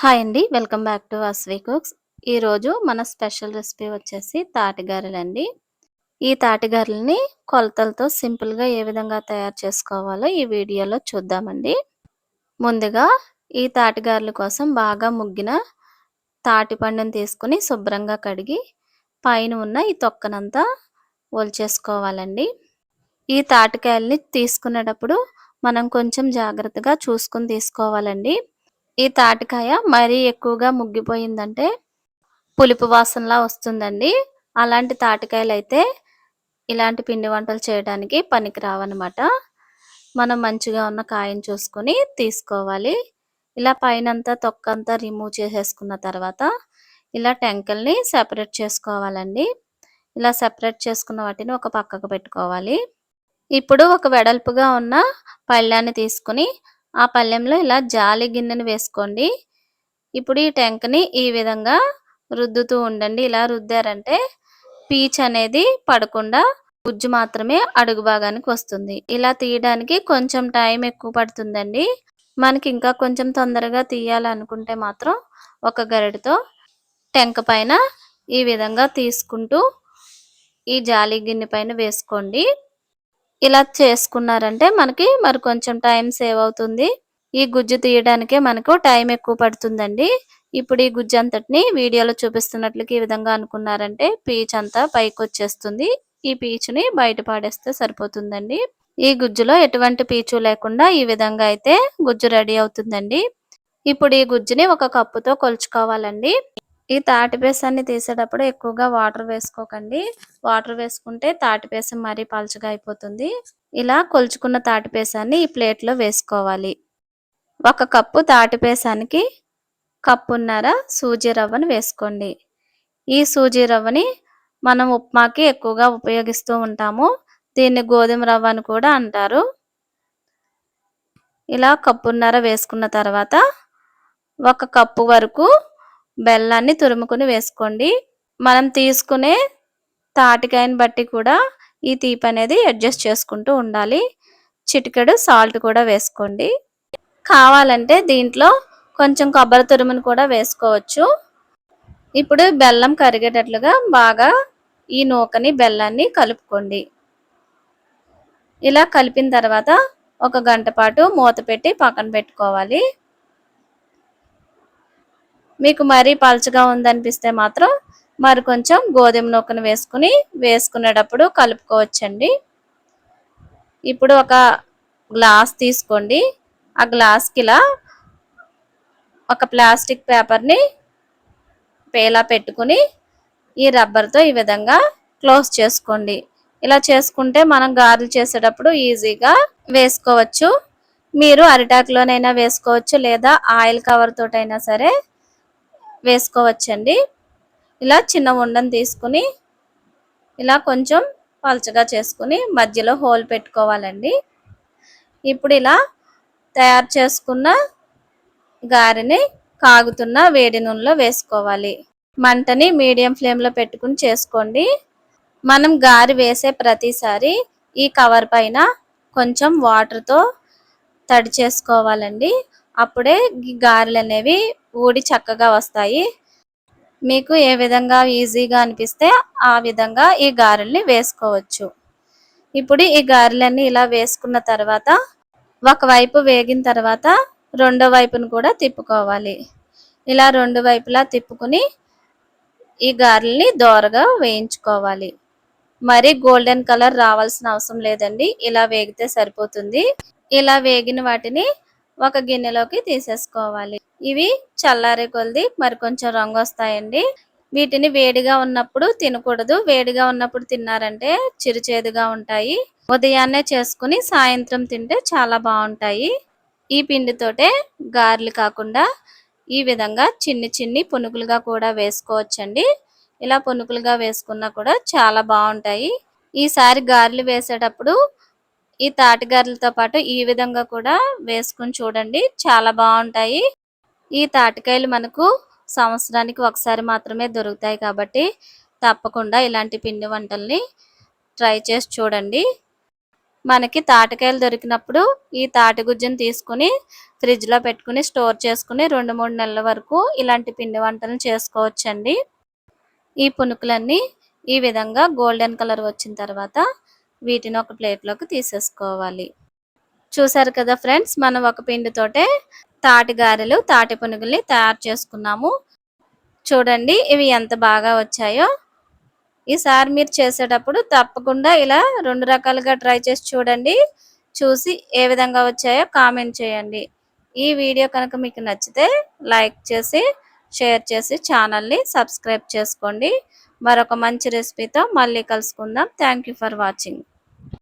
Hi అండి welcome back to Asvi cooks. ఈరోజు మన స్పెషల్ రెసిపీ వచ్చేసి తాటిగారెలండి. ఈ తాటిగారెలని కొలతలతో సింపుల్గా ఏ విధంగా తయారు చేసుకోవాలో ఈ వీడియోలో చూద్దామండి. ముందుగా ఈ తాటిగారెల కోసం బాగా ముగ్గిన తాటి పండును తీసుకుని శుభ్రంగా కడిగి పైన ఉన్న ఈ తొక్కనంతా ఒలిచేసుకోవాలండి. ఈ తాటికాయల్ని తీసుకునేటప్పుడు మనం కొంచెం జాగ్రత్తగా చూసుకుని తీసుకోవాలండి. ఈ తాటికాయ మరీ ఎక్కువగా ముగ్గిపోయిందంటే పులుపు వాసనలా వస్తుందండి. అలాంటి తాటికాయలు అయితే ఇలాంటి పిండి వంటలు చేయడానికి పనికి రావన్నమాట మనం మంచిగా ఉన్న కాయను చూసుకొని తీసుకోవాలి. ఇలా పైనంతా తొక్కంతా రిమూవ్ చేసేసుకున్న తర్వాత ఇలా టెంకల్ని సెపరేట్ చేసుకోవాలండి. ఇలా సెపరేట్ చేసుకున్న వాటిని ఒక పక్కకు పెట్టుకోవాలి. ఇప్పుడు ఒక వెడల్పుగా ఉన్న పళ్ళాన్ని తీసుకుని ఆ పళ్ళెంలో ఇలా జాలి గిన్నెను వేసుకోండి. ఇప్పుడు ఈ టెంకని ఈ విధంగా రుద్దుతూ ఉండండి. ఇలా రుద్దారంటే పీచ్ అనేది పడకుండా గుజ్జు మాత్రమే అడుగు భాగానికి వస్తుంది. ఇలా తీయడానికి కొంచెం టైం ఎక్కువ పడుతుందండి. మనకి ఇంకా కొంచెం తొందరగా తీయాలనుకుంటే మాత్రం ఒక గరిటతో టెంక పైన ఈ విధంగా తీసుకుంటూ ఈ జాలి గిన్నె పైన వేసుకోండి. ఇలా చేసుకున్నారంటే మనకి మరి కొంచెం టైం సేవ్ అవుతుంది. ఈ గుజ్జు తీయడానికే మనకు టైం ఎక్కువ పడుతుందండి. ఇప్పుడు ఈ గుజ్జు అంతటిని వీడియోలో చూపిస్తున్నట్లుగా ఈ విధంగా అనుకున్నారంటే పీచ్ అంతా పైకి వచ్చేస్తుంది. ఈ పీచుని బయట పాడేస్తే సరిపోతుందండి. ఈ గుజ్జులో ఎటువంటి పీచు లేకుండా ఈ విధంగా అయితే గుజ్జు రెడీ అవుతుందండి. ఇప్పుడు ఈ గుజ్జుని ఒక కప్పుతో కొలుచుకోవాలండి. ఈ తాటిపేసాన్ని తీసేటప్పుడు ఎక్కువగా వాటర్ వేసుకోకండి. వాటర్ వేసుకుంటే తాటిపేసం మరీ పలుచగా అయిపోతుంది. ఇలా కొలుచుకున్న తాటిపేసాన్ని ఈ ప్లేట్లో వేసుకోవాలి. ఒక కప్పు తాటిపేసానికి కప్పున్నర సూజీ రవ్వను వేసుకోండి. ఈ సూజీ రవ్వని మనం ఉప్మాకి ఎక్కువగా ఉపయోగిస్తూ ఉంటాము. దీన్ని గోధుమ రవ్వ అని కూడా అంటారు. ఇలా కప్పున్నర వేసుకున్న తర్వాత ఒక కప్పు వరకు బెల్లాన్ని తురుముకుని వేసుకోండి. మనం తీసుకునే తాటికాయని బట్టి కూడా ఈ తీపి అనేది అడ్జస్ట్ చేసుకుంటూ ఉండాలి. చిటికెడు సాల్ట్ కూడా వేసుకోండి. కావాలంటే దీంట్లో కొంచెం కొబ్బరి తురుమును కూడా వేసుకోవచ్చు. ఇప్పుడు బెల్లం కరిగేటట్లుగా బాగా ఈ నూకని బెల్లాన్ని కలుపుకోండి. ఇలా కలిపిన తర్వాత ఒక గంట పాటు మూత పెట్టి పక్కన పెట్టుకోవాలి. మీకు మరీ పలుచగా ఉందనిపిస్తే మాత్రం మరి కొంచెం గోధుమ నూకను వేసుకుని వేసుకునేటప్పుడు కలుపుకోవచ్చండి. ఇప్పుడు ఒక గ్లాస్ తీసుకోండి. ఆ గ్లాస్కి ఇలా ఒక ప్లాస్టిక్ పేపర్ని పేలా పెట్టుకుని ఈ రబ్బర్తో ఈ విధంగా క్లోజ్ చేసుకోండి. ఇలా చేసుకుంటే మనం గారెలు చేసేటప్పుడు ఈజీగా వేసుకోవచ్చు. మీరు అరిటాకులోనైనా వేసుకోవచ్చు లేదా ఆయిల్ కవర్ తోటైనా సరే వేసుకోవచ్చండి. ఇలా చిన్న ఉండను తీసుకుని ఇలా కొంచెం పలచగా చేసుకుని మధ్యలో హోల్ పెట్టుకోవాలండి. ఇప్పుడు ఇలా తయారు చేసుకున్న గారెని కాగుతున్న వేడి నూనెలో వేసుకోవాలి. మంటని మీడియం ఫ్లేమ్లో పెట్టుకుని చేసుకోండి. మనం గారి వేసే ప్రతిసారి ఈ కవర్ పైన కొంచెం వాటర్తో తడి చేసుకోవాలండి. అప్పుడే గారెలు అనేవి ఊడి చక్కగా వస్తాయి. మీకు ఏ విధంగా ఈజీగా అనిపిస్తే ఆ విధంగా ఈ గారెల్ని వేసుకోవచ్చు. ఇప్పుడు ఈ గారెలన్నీ ఇలా వేసుకున్న తర్వాత ఒకవైపు వేగిన తర్వాత రెండో వైపును కూడా తిప్పుకోవాలి. ఇలా రెండు వైపులా తిప్పుకుని ఈ గారెల్ని దోరగా వేయించుకోవాలి. మరి గోల్డెన్ కలర్ రావాల్సిన అవసరం లేదండి. ఇలా వేగితే సరిపోతుంది. ఇలా వేగిన వాటిని ఒక గిన్నెలోకి తీసేసుకోవాలి. ఇవి చల్లారి కొలది మరి కొంచెం రంగు వస్తాయండి వీటిని వేడిగా ఉన్నప్పుడు తినకూడదు. వేడిగా ఉన్నప్పుడు తిన్నారంటే చిరుచేదుగా ఉంటాయి. ఉదయాన్నే చేసుకుని సాయంత్రం తింటే చాలా బాగుంటాయి. ఈ పిండితోటే గారెలు కాకుండా ఈ విధంగా చిన్ని చిన్ని పునుకులుగా కూడా వేసుకోవచ్చండి. ఇలా పునుకులుగా వేసుకున్నా కూడా చాలా బాగుంటాయి. ఈసారి గారెలు వేసేటప్పుడు ఈ తాటిగారెలతో పాటు ఈ విధంగా కూడా వేసుకుని చూడండి. చాలా బాగుంటాయి. ఈ తాటికాయలు మనకు సంవత్సరానికి ఒకసారి మాత్రమే దొరుకుతాయి కాబట్టి తప్పకుండా ఇలాంటి పిండి వంటల్ని ట్రై చేసి చూడండి. మనకి తాటికాయలు దొరికినప్పుడు ఈ తాటి గుజ్జును తీసుకుని ఫ్రిడ్జ్లో పెట్టుకుని స్టోర్ చేసుకుని రెండు మూడు నెలల వరకు ఇలాంటి పిండి వంటలు చేసుకోవచ్చండి. ఈ పునుకులన్నీ ఈ విధంగా గోల్డెన్ కలర్ వచ్చిన తర్వాత వీటిని ఒక ప్లేట్లోకి తీసేసుకోవాలి. చూసారు కదా ఫ్రెండ్స్ మనం ఒక పిండితోటే తాటి గారెలు తాటి పునుగుల్ని తయారు చేసుకున్నాము. చూడండి ఇవి ఎంత బాగా వచ్చాయో. ఈసారి మీరు చేసేటప్పుడు తప్పకుండా ఇలా రెండు రకాలుగా ట్రై చేసి చూడండి. చూసి ఏ విధంగా వచ్చాయో కామెంట్ చేయండి. ఈ వీడియో కనుక మీకు నచ్చితే లైక్ చేసి షేర్ చేసి ఛానల్ని సబ్స్క్రైబ్ చేసుకోండి. మరొక మంచి రెసిపీతో మళ్ళీ కలుసుకుందాం. Thank for watching.